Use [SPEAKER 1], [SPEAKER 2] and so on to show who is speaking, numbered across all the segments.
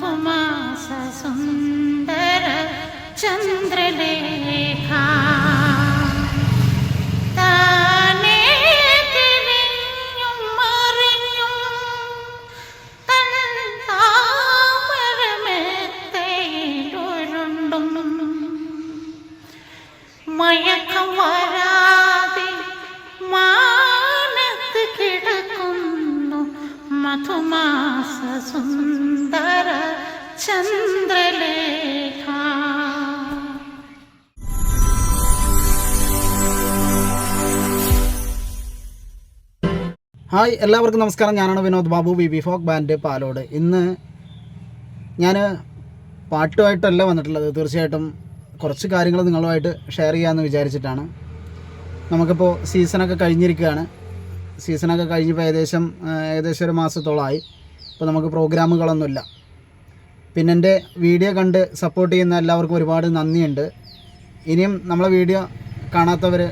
[SPEAKER 1] പുമാസ സുന്ദര ചന്ദ്രലേഖ മയക്കം വരാതെ മാനത്ത് കിടക്കുന്നു മധുമാസ സുന്ദര ചന്ദ്രലേഖ.
[SPEAKER 2] ഹായ് എല്ലാവർക്കും നമസ്കാരം. ഞാനാണ് Vinod Babu B B folk band Palode. ഇന്ന് ഞാൻ പാട്ടുമായിട്ടല്ല വന്നിട്ടുള്ളത്. തീർച്ചയായിട്ടും കുറച്ച് കാര്യങ്ങൾ നിങ്ങളുമായിട്ട് ഷെയർ ചെയ്യാമെന്ന് വിചാരിച്ചിട്ടാണ്. നമുക്കിപ്പോൾ സീസണൊക്കെ കഴിഞ്ഞിരിക്കുകയാണ്. സീസണൊക്കെ കഴിഞ്ഞപ്പോൾ ഏകദേശം ഏകദേശം ഒരു മാസത്തോളമായി ഇപ്പോൾ നമുക്ക് പ്രോഗ്രാമുകളൊന്നുമില്ല പിന്നെ എന്റെ വീഡിയോ കണ്ട് സപ്പോർട്ട് ചെയ്യുന്ന എല്ലാവർക്കും ഒരുപാട് നന്ദിയുണ്ട്. ഇനിയും നമ്മളെ വീഡിയോ കാണാത്തവർ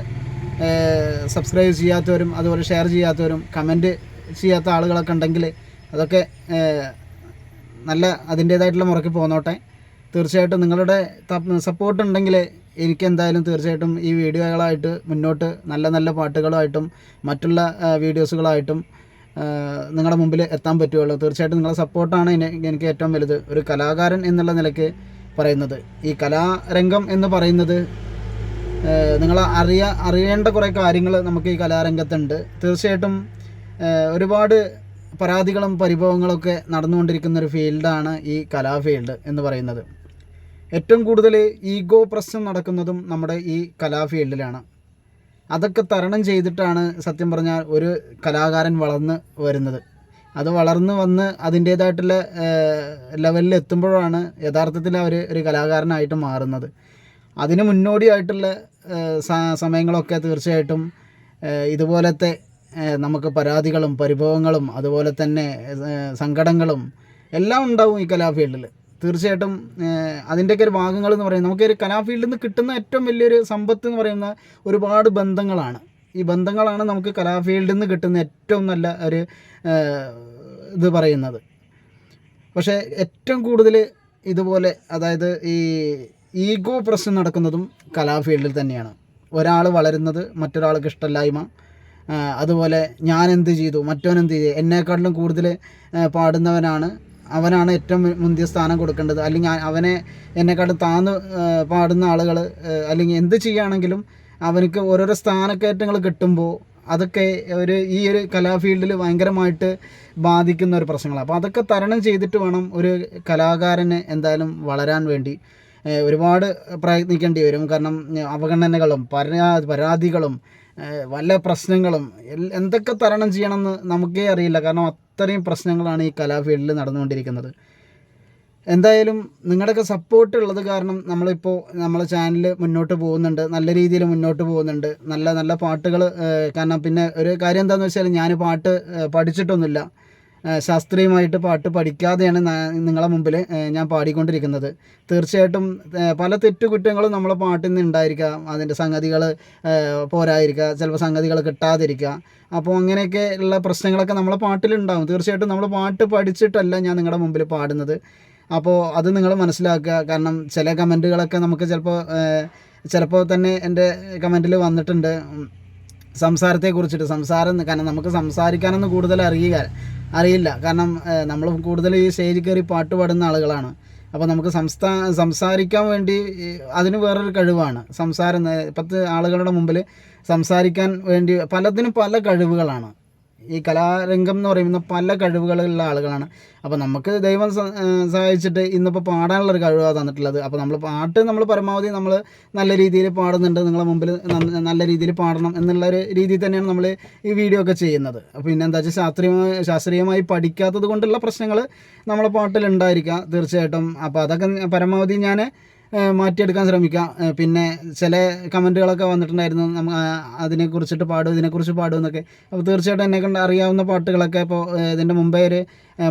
[SPEAKER 2] സബ്സ്ക്രൈബ് ചെയ്യാത്തവരും അതുപോലെ ഷെയർ ചെയ്യാത്തവരും കമന്റ് ചെയ്യാത്ത ആളുകളൊക്കെ ഉണ്ടെങ്കിൽ അതൊക്കെ നല്ല അതിന്റേതായിട്ടുള്ള മുറയ്ക്ക് പോന്നോട്ടെ. തീർച്ചയായിട്ടും നിങ്ങളുടെ സപ്പോർട്ട് ഉണ്ടെങ്കിൽ എനിക്ക് എന്തായാലും തീർച്ചയായിട്ടും ഈ വീഡിയോകളായിട്ട് മുന്നോട്ട് നല്ല നല്ല പാട്ടുകളായിട്ടും മറ്റുള്ള വീഡിയോസുകളായിട്ടും നിങ്ങളുടെ മുമ്പിൽ എത്താൻ പറ്റുകയുള്ളൂ. തീർച്ചയായിട്ടും നിങ്ങളുടെ സപ്പോർട്ടാണ് എനിക്ക് ഏറ്റവും വലുത്. ഒരു കലാകാരൻ എന്നുള്ള നിലയ്ക്ക് പറയുന്നത്. ഈ കലാരംഗം എന്ന് പറയുന്നത് നിങ്ങൾ അറിയ അറിയേണ്ട കുറേ കാര്യങ്ങൾ നമുക്ക് ഈ കലാരംഗത്തുണ്ട്. തീർച്ചയായിട്ടും ഒരുപാട് പരാതികളും പരിഭവങ്ങളൊക്കെ നടന്നുകൊണ്ടിരിക്കുന്ന ഒരു ഫീൽഡാണ് ഈ കലാ ഫീൽഡ് എന്ന് പറയുന്നത്. ഏറ്റവും കൂടുതൽ ഈഗോ പ്രശ്നം നടക്കുന്നതും നമ്മുടെ ഈ കലാ ഫീൽഡിലാണ്. അതൊക്കെ തരണം ചെയ്തിട്ടാണ് സത്യം പറഞ്ഞാൽ ഒരു കലാകാരൻ വളർന്ന് വരുന്നത്. അത് വളർന്ന് വന്ന് അതിന്റേതായിട്ടുള്ള ലെവലിൽ എത്തുമ്പോഴാണ് യഥാർത്ഥത്തിൽ അവർ ഒരു കലാകാരനായിട്ട് മാറുന്നത്. അതിന് മുന്നോടിയായിട്ടുള്ള സമയങ്ങളൊക്കെ തീർച്ചയായിട്ടും ഇതുപോലത്തെ നമുക്ക് പരാതികളും പരിഭവങ്ങളും അതുപോലെ തന്നെ സങ്കടങ്ങളും എല്ലാം ഉണ്ടാവും ഈ കലാ ഫീൽഡിൽ തീർച്ചയായിട്ടും അതിന്റെയൊക്കെ ഒരു ഭാഗങ്ങൾ എന്ന് പറയുന്നത് നമുക്ക് ഒരു കലാ ഫീൽഡിൽ നിന്ന് കിട്ടുന്ന ഏറ്റവും വലിയൊരു സമ്പത്ത് എന്ന് പറയുന്ന ഒരുപാട് ബന്ധങ്ങളാണ്. ഈ ബന്ധങ്ങളാണ് നമുക്ക് കലാഫീൽഡിൽ നിന്ന് കിട്ടുന്ന ഏറ്റവും നല്ല ഒരു ഇത് പറയുന്നത്. പക്ഷേ ഏറ്റവും കൂടുതൽ ഇതുപോലെ അതായത് ഈ ഈഗോ പ്രശ്നം നടക്കുന്നതും കലാഫീൽഡിൽ തന്നെയാണ്. ഒരാൾ വളരുന്നത് മറ്റൊരാൾക്ക് ഇഷ്ടമില്ലായ്മ അതുപോലെ ഞാൻ എന്ത് ചെയ്തു മറ്റവൻ ചെയ്തു എന്നെക്കാട്ടിലും കൂടുതൽ പാടുന്നവനാണ് അവനാണ് ഏറ്റവും മുന്തിയ സ്ഥാനം കൊടുക്കേണ്ടത്. അല്ലെങ്കിൽ അവനെ എന്നെക്കാട്ടും താന്ന് പാടുന്ന ആളുകൾ അല്ലെങ്കിൽ എന്ത് ചെയ്യുകയാണെങ്കിലും അവനക്ക് ഓരോരോ സ്ഥാനക്കയറ്റങ്ങൾ കിട്ടുമ്പോൾ അതൊക്കെ ഒരു ഈ ഒരു കലാഫീൽഡിൽ ഭയങ്കരമായിട്ട് ബാധിക്കുന്ന ഒരു പ്രശ്നങ്ങളാണ് അപ്പോൾ അതൊക്കെ തരണം ചെയ്തിട്ട് വേണം ഒരു കലാകാരന് എന്തായാലും വളരാൻ വേണ്ടി ഒരുപാട് പ്രയത്നിക്കേണ്ടി വരും. കാരണം അവഗണനകളും പരാ പരാതികളും വല്ല പ്രശ്നങ്ങളും എന്തൊക്കെ തരണം ചെയ്യണമെന്ന് നമുക്കേ അറിയില്ല. കാരണം അത്രയും പ്രശ്നങ്ങളാണ് ഈ കലാഫീൽഡിൽ നടന്നുകൊണ്ടിരിക്കുന്നത്. എന്തായാലും നിങ്ങളുടെയൊക്കെ സപ്പോർട്ട് ഉള്ളത് കാരണം നമ്മളിപ്പോൾ നമ്മളെ ചാനൽ മുന്നോട്ട് പോകുന്നുണ്ട്. നല്ല രീതിയിൽ മുന്നോട്ട് പോകുന്നുണ്ട്. നല്ല നല്ല പാട്ടുകൾ കാരണം പിന്നെ ഒരു കാര്യം എന്താണെന്ന് വെച്ചാൽ ഞാൻ പാട്ട് പഠിച്ചിട്ടൊന്നുമില്ല. ശാസ്ത്രീയമായിട്ട് പാട്ട് പഠിക്കാതെയാണ് നിങ്ങളെ മുമ്പിൽ ഞാൻ പാടിക്കൊണ്ടിരിക്കുന്നത്. തീർച്ചയായിട്ടും പല തെറ്റുകുറ്റങ്ങളും നമ്മളെ പാട്ടിൽ നിന്ന് ഉണ്ടായിരിക്കാം. അതിന്റെ സംഗതികൾ പോരായിരിക്കുക ചിലപ്പോൾ സംഗതികൾ കിട്ടാതിരിക്കുക. അപ്പോൾ അങ്ങനെയൊക്കെ ഉള്ള പ്രശ്നങ്ങളൊക്കെ നമ്മളെ പാട്ടിലുണ്ടാകും തീർച്ചയായിട്ടും നമ്മൾ പാട്ട് പഠിച്ചിട്ടല്ല ഞാൻ നിങ്ങളുടെ മുമ്പിൽ പാടുന്നത്. അപ്പോൾ അത് നിങ്ങൾ മനസ്സിലാക്കുക. കാരണം ചില കമന്റുകളൊക്കെ നമുക്ക് ചിലപ്പോൾ ചിലപ്പോൾ തന്നെ എന്റെ കമന്റിൽ വന്നിട്ടുണ്ട്. ഉം, സംസാരത്തെ കുറിച്ചിട്ട് സംസാരം കാരണം നമുക്ക് സംസാരിക്കാനൊന്നും കൂടുതൽ അറിയുക അറിയില്ല. കാരണം നമ്മൾ കൂടുതൽ ഈ സ്റ്റേജിൽ കയറി പാട്ട് പാടുന്ന ആളുകളാണ്. അപ്പോൾ നമുക്ക് സംസ്ഥാ സംസാരിക്കാൻ വേണ്ടി അതിന് വേറൊരു കഴിവാണ്. സംസാരം പത്ത് ആളുകളുടെ മുമ്പിൽ സംസാരിക്കാൻ വേണ്ടി പലതിനും പല കഴിവുകളാണ്. ഈ കലാരംഗം എന്ന് പറയുന്ന പല കഴിവുകളുള്ള ആളുകളാണ്. അപ്പോൾ നമുക്ക് ദൈവം സഹായിച്ചിട്ട് ഇന്നിപ്പോൾ പാടാനുള്ളൊരു കഴിവാണ് തന്നിട്ടുള്ളത്. അപ്പോൾ നമ്മൾ പാട്ട് നമ്മൾ പരമാവധി നമ്മൾ നല്ല രീതിയിൽ പാടുന്നുണ്ട്. നിങ്ങളെ മുമ്പിൽ നല്ല രീതിയിൽ പാടണം എന്നുള്ള ഒരു രീതിയിൽ തന്നെയാണ് നമ്മൾ ഈ വീഡിയോ ഒക്കെ ചെയ്യുന്നത്. പിന്നെ എന്താ വെച്ചാൽ ശാസ്ത്രീയമായി ശാസ്ത്രീയമായി പഠിക്കാത്തത് കൊണ്ടുള്ള പ്രശ്നങ്ങൾ നമ്മളെ പാട്ടിലുണ്ടായിരിക്കാം തീർച്ചയായിട്ടും. അപ്പോൾ അതൊക്കെ പരമാവധി ഞാൻ മാറ്റിയെടുക്കാൻ ശ്രമിക്കാം പിന്നെ ചില കമന്റുകളൊക്കെ വന്നിട്ടുണ്ടായിരുന്നു. നമ്മ അതിനെക്കുറിച്ചിട്ട് പാടും ഇതിനെക്കുറിച്ച് പാടും എന്നൊക്കെ. അപ്പോൾ തീർച്ചയായിട്ടും എന്നെ കൊണ്ട് അറിയാവുന്ന പാട്ടുകളൊക്കെ ഇപ്പോൾ ഇതിന്റെ മുമ്പേ ഒരു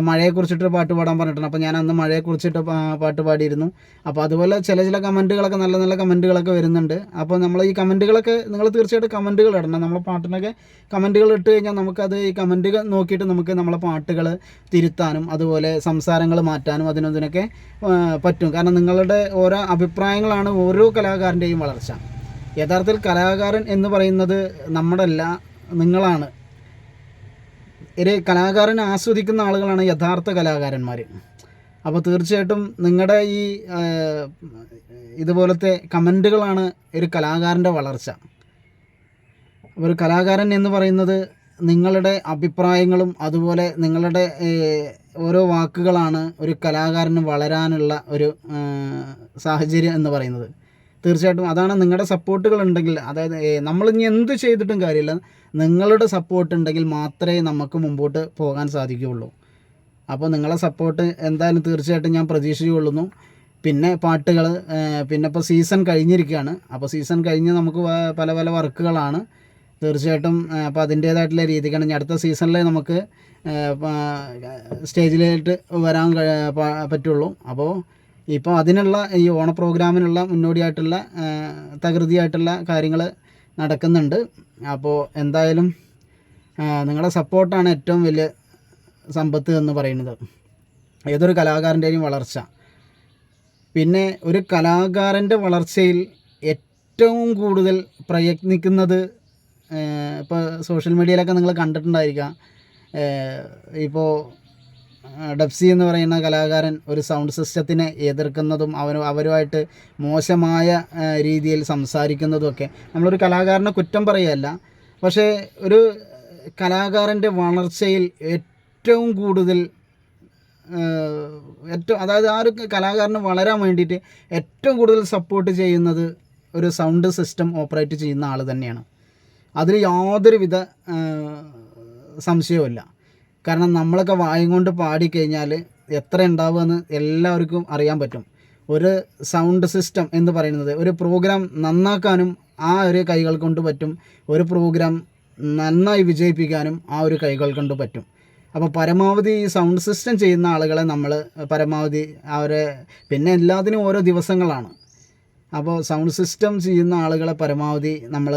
[SPEAKER 2] മഴയെക്കുറിച്ചിട്ട് പാട്ട് പാടാൻ പറഞ്ഞിട്ടുണ്ട്. അപ്പോൾ ഞാൻ അന്ന് മഴയെക്കുറിച്ചിട്ട് പാട്ട് പാടിയിരുന്നു. അപ്പോൾ അതുപോലെ ചില ചില കമന്റുകളൊക്കെ നല്ല നല്ല കമന്റുകളൊക്കെ വരുന്നുണ്ട്. അപ്പോൾ നമ്മൾ ഈ കമന്റുകളൊക്കെ നിങ്ങൾ തീർച്ചയായിട്ടും കമന്റുകൾ ഇടണം. നമ്മളെ പാട്ടിനൊക്കെ കമന്റുകൾ ഇട്ട് കഴിഞ്ഞാൽ നമുക്കത് ഈ കമന്റുകൾ നോക്കിയിട്ട് നമുക്ക് നമ്മളെ പാട്ടുകൾ തിരുത്താനും അതുപോലെ സംസാരങ്ങൾ മാറ്റാനും അതിനൊന്നിനൊക്കെ പറ്റും. കാരണം നിങ്ങളുടെ ഓരോ അഭിപ്രായങ്ങളാണ് ഓരോ കലാകാരന്റെയും വളർച്ച. യഥാർത്ഥത്തിൽ കലാകാരൻ എന്ന് പറയുന്നത് നമ്മുടെ അല്ല നിങ്ങളാണ്. ഒരു കലാകാരനെ ആസ്വദിക്കുന്ന ആളുകളാണ് യഥാർത്ഥ കലാകാരന്മാർ അപ്പോൾ തീർച്ചയായിട്ടും നിങ്ങളുടെ ഈ ഇതുപോലത്തെ കമന്റുകളാണ് ഒരു കലാകാരന്റെ വളർച്ച. ഒരു കലാകാരൻ എന്ന് പറയുന്നത് നിങ്ങളുടെ അഭിപ്രായങ്ങളും അതുപോലെ നിങ്ങളുടെ ഓരോ വാക്കുകളാണ് ഒരു കലാകാരന് വളരാനുള്ള ഒരു സാഹചര്യം എന്ന് പറയുന്നത്. തീർച്ചയായിട്ടും അതാണ് നിങ്ങളുടെ സപ്പോർട്ടുകൾ ഉണ്ടെങ്കിൽ അതായത് നമ്മൾ ഇനി എന്ത് ചെയ്തിട്ടും കാര്യമില്ല. നിങ്ങളുടെ സപ്പോർട്ട് ഉണ്ടെങ്കിൽ മാത്രമേ നമുക്ക് മുമ്പോട്ട് പോകാൻ സാധിക്കുകയുള്ളൂ. അപ്പോൾ നിങ്ങളെ സപ്പോർട്ട് എന്തായാലും തീർച്ചയായിട്ടും ഞാൻ പ്രതീക്ഷിച്ചുകൊള്ളുന്നു. പിന്നെ പാട്ടുകൾ പിന്നെ ഇപ്പോൾ സീസൺ കഴിഞ്ഞിരിക്കുകയാണ്. അപ്പോൾ സീസൺ കഴിഞ്ഞ് നമുക്ക് പല പല വർക്കുകളാണ്. തീർച്ചയായിട്ടും അപ്പോൾ അതിന്റേതായിട്ടുള്ള രീതിക്കാണ്. ഇനി അടുത്ത സീസണിൽ നമുക്ക് സ്റ്റേജിലേക്ക് വരാൻ പറ്റുള്ളൂ. അപ്പോൾ ഇപ്പോൾ അതിനുള്ള ഈ ഓണ പ്രോഗ്രാമിനുള്ള മുന്നോടിയായിട്ടുള്ള തകൃതിയായിട്ടുള്ള കാര്യങ്ങൾ നടക്കുന്നുണ്ട്. അപ്പോൾ എന്തായാലും നിങ്ങളുടെ സപ്പോർട്ടാണ് ഏറ്റവും വലിയ സമ്പത്ത് എന്ന് പറയുന്നത്. ഏതൊരു കലാകാരന്റെയും വളർച്ച. പിന്നെ ഒരു കലാകാരന്റെ വളർച്ചയിൽ ഏറ്റവും കൂടുതൽ പ്രയത്നിക്കുന്നത് ഇപ്പോൾ സോഷ്യൽ മീഡിയയിലൊക്കെ നിങ്ങൾ കണ്ടിട്ടുണ്ടായിരിക്കാം. ഇപ്പോൾ ഡബ്സി എന്ന് പറയുന്ന കലാകാരൻ ഒരു സൗണ്ട് സിസ്റ്റത്തിനെ എതിർക്കുന്നതും അവന് അവരുമായിട്ട് മോശമായ രീതിയിൽ സംസാരിക്കുന്നതുമൊക്കെ. നമ്മളൊരു കലാകാരനെ കുറ്റം പറയുകയല്ല. പക്ഷേ ഒരു കലാകാരന്റെ വളർച്ചയിൽ ഏറ്റവും കൂടുതൽ ഏറ്റവും അതായത് ആ ഒരു കലാകാരന് വളരാൻ വേണ്ടിയിട്ട് ഏറ്റവും കൂടുതൽ സപ്പോർട്ട് ചെയ്യുന്നത് ഒരു സൗണ്ട് സിസ്റ്റം ഓപ്പറേറ്റ് ചെയ്യുന്ന ആൾ തന്നെയാണ്. അതിൽ യാതൊരുവിധ സംശയവുമില്ല. കാരണം നമ്മളൊക്കെ വായും കൊണ്ട് പാടിക്കഴിഞ്ഞാൽ എത്ര ഉണ്ടാവുമെന്ന് എല്ലാവർക്കും അറിയാൻ പറ്റും. ഒരു സൗണ്ട് സിസ്റ്റം എന്ന് പറയുന്നത് ഒരു പ്രോഗ്രാം നന്നാക്കാനും ആ ഒരു കൈകൾ കൊണ്ട് പറ്റും. ഒരു പ്രോഗ്രാം നന്നായി വിജയിപ്പിക്കാനും ആ ഒരു കൈകൾ കൊണ്ട് പറ്റും. അപ്പോൾ പരമാവധി ഈ സൗണ്ട് സിസ്റ്റം ചെയ്യുന്ന ആളുകളെ നമ്മൾ പരമാവധി അവരെ പിന്നെ എല്ലാത്തിനും ഓരോ ദിവസങ്ങളാണ്. അപ്പോൾ സൗണ്ട് സിസ്റ്റം ചെയ്യുന്ന ആളുകളെ പരമാവധി നമ്മൾ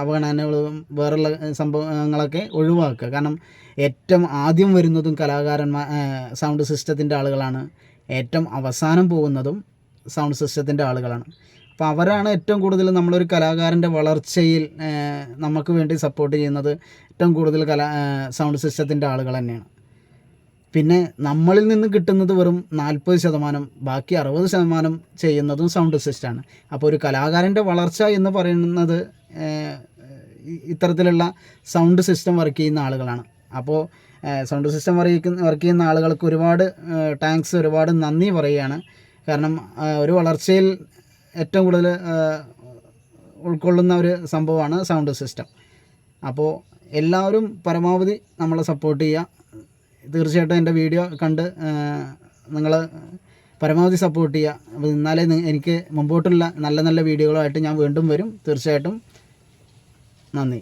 [SPEAKER 2] അവഗണനകളും വേറുള്ള സംഭവങ്ങളൊക്കെ ഒഴിവാക്കുക. കാരണം ഏറ്റവും ആദ്യം വരുന്നതും കലാകാരന്മാർ സൗണ്ട് സിസ്റ്റത്തിന്റെ ആളുകളാണ്. ഏറ്റവും അവസാനം പോകുന്നതും സൗണ്ട് സിസ്റ്റത്തിന്റെ ആളുകളാണ്. അപ്പോൾ അവരാണ് ഏറ്റവും കൂടുതൽ നമ്മളൊരു കലാകാരന്റെ വളർച്ചയിൽ നമുക്ക് വേണ്ടി സപ്പോർട്ട് ചെയ്യുന്നത് ഏറ്റവും കൂടുതൽ കലാ സൗണ്ട് സിസ്റ്റത്തിന്റെ ആളുകൾ തന്നെയാണ്. പിന്നെ നമ്മളിൽ നിന്ന് കിട്ടുന്നത് വെറും നാൽപ്പത് ശതമാനം ബാക്കി അറുപത് ശതമാനം ചെയ്യുന്നതും സൗണ്ട് സിസ്റ്റാണ് അപ്പോൾ ഒരു കലാകാരന്റെ വളർച്ച എന്ന് പറയുന്നത് ഇത്തരത്തിലുള്ള സൗണ്ട് സിസ്റ്റം വർക്ക് ചെയ്യുന്ന ആളുകളാണ്. അപ്പോൾ സൗണ്ട് സിസ്റ്റം വർക്ക് വർക്ക് ചെയ്യുന്ന ആളുകൾക്ക് ഒരുപാട് താങ്ക്സ് ഒരുപാട് നന്ദി പറയുകയാണ്. കാരണം ഒരു വളർച്ചയിൽ ഏറ്റവും കൂടുതൽ ഉൾക്കൊള്ളുന്ന ഒരു സംഭവമാണ് സൗണ്ട് സിസ്റ്റം അപ്പോൾ എല്ലാവരും പരമാവധി നമ്മളെ സപ്പോർട്ട് ചെയ്യുക. തീർച്ചയായിട്ടും എന്റെ വീഡിയോ കണ്ട് നിങ്ങൾ പരമാവധി സപ്പോർട്ട് ചെയ്യുക. അപ്പോൾ എന്നാലേ എനിക്ക് മുമ്പോട്ടുള്ള നല്ല നല്ല വീഡിയോകളുമായിട്ട് ഞാൻ വീണ്ടും വരും. തീർച്ചയായിട്ടും നന്ദി.